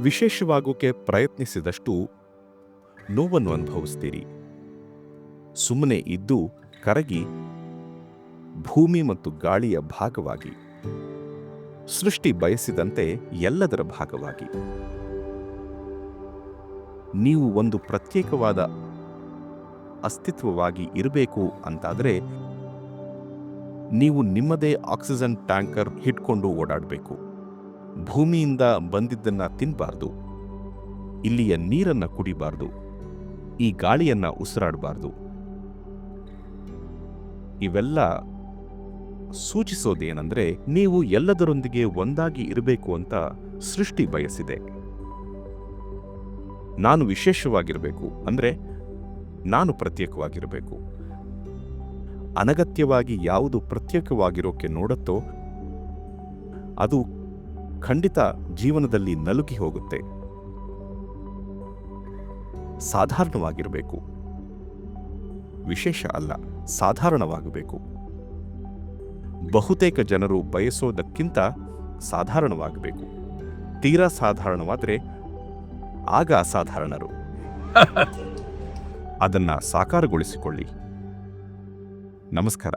ವಿಶೇಷವಾಗೋಕೆ ಪ್ರಯತ್ನಿಸಿದಷ್ಟು ನೋವನ್ನು ಅನುಭವಿಸ್ತೀರಿ. ಸುಮ್ಮನೆ ಇದ್ದು ಕರಗಿ ಭೂಮಿ ಮತ್ತು ಗಾಳಿಯ ಭಾಗವಾಗಿ, ಸೃಷ್ಟಿ ಬಯಸಿದಂತೆ ಎಲ್ಲದರ ಭಾಗವಾಗಿ. ನೀವು ಒಂದು ಪ್ರತ್ಯೇಕವಾದ ಅಸ್ತಿತ್ವವಾಗಿ ಇರಬೇಕು ಅಂತಾದರೆ, ನೀವು ನಿಮ್ಮದೇ ಆಕ್ಸಿಜನ್ ಟ್ಯಾಂಕರ್ ಹಿಡ್ಕೊಂಡು ಓಡಾಡಬೇಕು. ಭೂಮಿಯಿಂದ ಬಂದಿದ್ದನ್ನ ತಿನ್ನಬಾರ್ದು ಇಲ್ಲಿಯ ನೀರನ್ನ ಕುಡಿಬಾರ್ದು. ಈ ಗಾಳಿಯನ್ನ ಉಸಿರಾಡಬಾರ್ದು. ಇವೆಲ್ಲ ಸೂಚಿಸೋದೇನೆಂದರೆ ನೀವು ಎಲ್ಲದರೊಂದಿಗೆ ಒಂದಾಗಿ ಇರಬೇಕು ಅಂತ ಸೃಷ್ಟಿ ಬಯಸಿದೆ. ನಾನು ವಿಶೇಷವಾಗಿರಬೇಕು ಅಂದ್ರೆ ನಾನು ಪ್ರತ್ಯೇಕವಾಗಿರಬೇಕು. ಅನಗತ್ಯವಾಗಿ ಯಾವುದು ಪ್ರತ್ಯೇಕವಾಗಿರೋಕೆ ನೋಡುತ್ತೋ ಅದು ಖಂಡಿತ ಜೀವನದಲ್ಲಿ ನಲುಗಿ ಹೋಗುತ್ತೆ. ಸಾಧಾರಣವಾಗಿರಬೇಕು. ವಿಶೇಷ ಅಲ್ಲ ಸಾಧಾರಣವಾಗಬೇಕು. ಬಹುತೇಕ ಜನರು ಬಯಸೋದಕ್ಕಿಂತ ಸಾಧಾರಣವಾಗಬೇಕು. ತೀರಾ ಸಾಧಾರಣವಾದರೆ ಆಗ ಅಸಾಧಾರಣರು. ಅದನ್ನ ಸಾಕಾರಗೊಳಿಸಿಕೊಳ್ಳಿ. ನಮಸ್ಕಾರ.